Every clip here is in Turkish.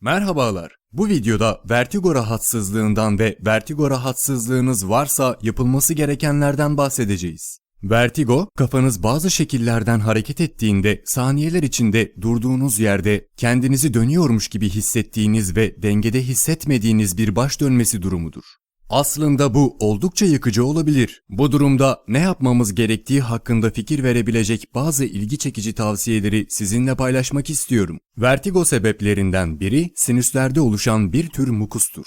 Merhabalar. Bu videoda vertigo rahatsızlığından ve vertigo rahatsızlığınız varsa yapılması gerekenlerden bahsedeceğiz. Vertigo, kafanız bazı şekillerden hareket ettiğinde saniyeler içinde durduğunuz yerde kendinizi dönüyormuş gibi hissettiğiniz ve dengede hissetmediğiniz bir baş dönmesi durumudur. Aslında bu oldukça yıkıcı olabilir. Bu durumda ne yapmamız gerektiği hakkında fikir verebilecek bazı ilgi çekici tavsiyeleri sizinle paylaşmak istiyorum. Vertigo sebeplerinden biri sinüslerde oluşan bir tür mukustur.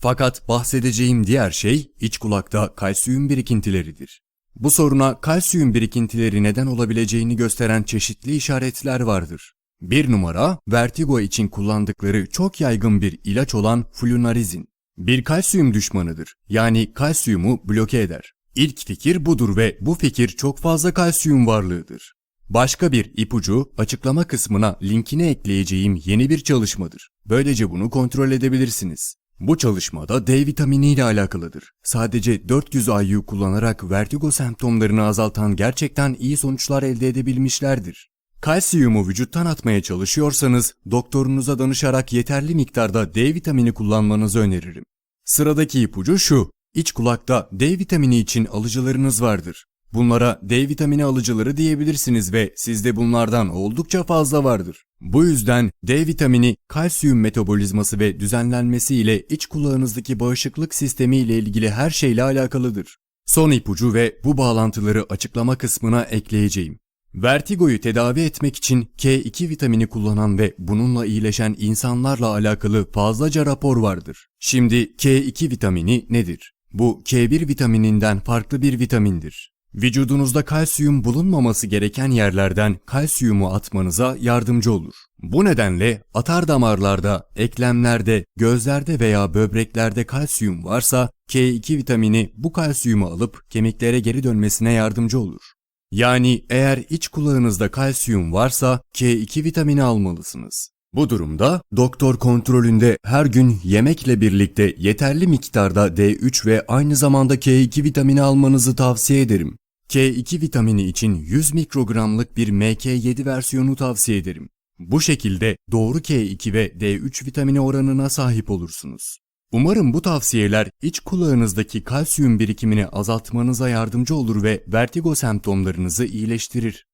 Fakat bahsedeceğim diğer şey iç kulakta kalsiyum birikintileridir. Bu soruna kalsiyum birikintileri neden olabileceğini gösteren çeşitli işaretler vardır. Bir numara, vertigo için kullandıkları çok yaygın bir ilaç olan flunarizin. Bir kalsiyum düşmanıdır. Yani kalsiyumu bloke eder. İlk fikir budur ve bu fikir çok fazla kalsiyum varlığıdır. Başka bir ipucu açıklama kısmına linkini ekleyeceğim yeni bir çalışmadır. Böylece bunu kontrol edebilirsiniz. Bu çalışmada D vitamini ile alakalıdır. Sadece 400 IU kullanarak vertigo semptomlarını azaltan gerçekten iyi sonuçlar elde edebilmişlerdir. Kalsiyumu vücuttan atmaya çalışıyorsanız doktorunuza danışarak yeterli miktarda D vitamini kullanmanızı öneririm. Sıradaki ipucu şu. İç kulakta D vitamini için alıcılarınız vardır. Bunlara D vitamini alıcıları diyebilirsiniz ve sizde bunlardan oldukça fazla vardır. Bu yüzden D vitamini kalsiyum metabolizması ve düzenlenmesi ile iç kulağınızdaki bağışıklık sistemi ile ilgili her şeyle alakalıdır. Son ipucu ve bu bağlantıları açıklama kısmına ekleyeceğim. Vertigoyu tedavi etmek için K2 vitamini kullanan ve bununla iyileşen insanlarla alakalı fazlaca rapor vardır. Şimdi K2 vitamini nedir? Bu K1 vitamininden farklı bir vitamindir. Vücudunuzda kalsiyum bulunmaması gereken yerlerden kalsiyumu atmanıza yardımcı olur. Bu nedenle atar damarlarda, eklemlerde, gözlerde veya böbreklerde kalsiyum varsa K2 vitamini bu kalsiyumu alıp kemiklere geri dönmesine yardımcı olur. Yani eğer iç kulağınızda kalsiyum varsa K2 vitamini almalısınız. Bu durumda doktor kontrolünde her gün yemekle birlikte yeterli miktarda D3 ve aynı zamanda K2 vitamini almanızı tavsiye ederim. K2 vitamini için 100 mikrogramlık bir MK7 versiyonu tavsiye ederim. Bu şekilde doğru K2 ve D3 vitamini oranına sahip olursunuz. Umarım bu tavsiyeler iç kulağınızdaki kalsiyum birikimini azaltmanıza yardımcı olur ve vertigo semptomlarınızı iyileştirir.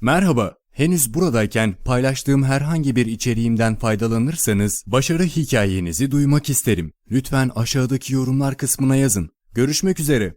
Merhaba, henüz buradayken paylaştığım herhangi bir içeriğimden faydalanırsanız başarı hikayenizi duymak isterim. Lütfen aşağıdaki yorumlar kısmına yazın. Görüşmek üzere.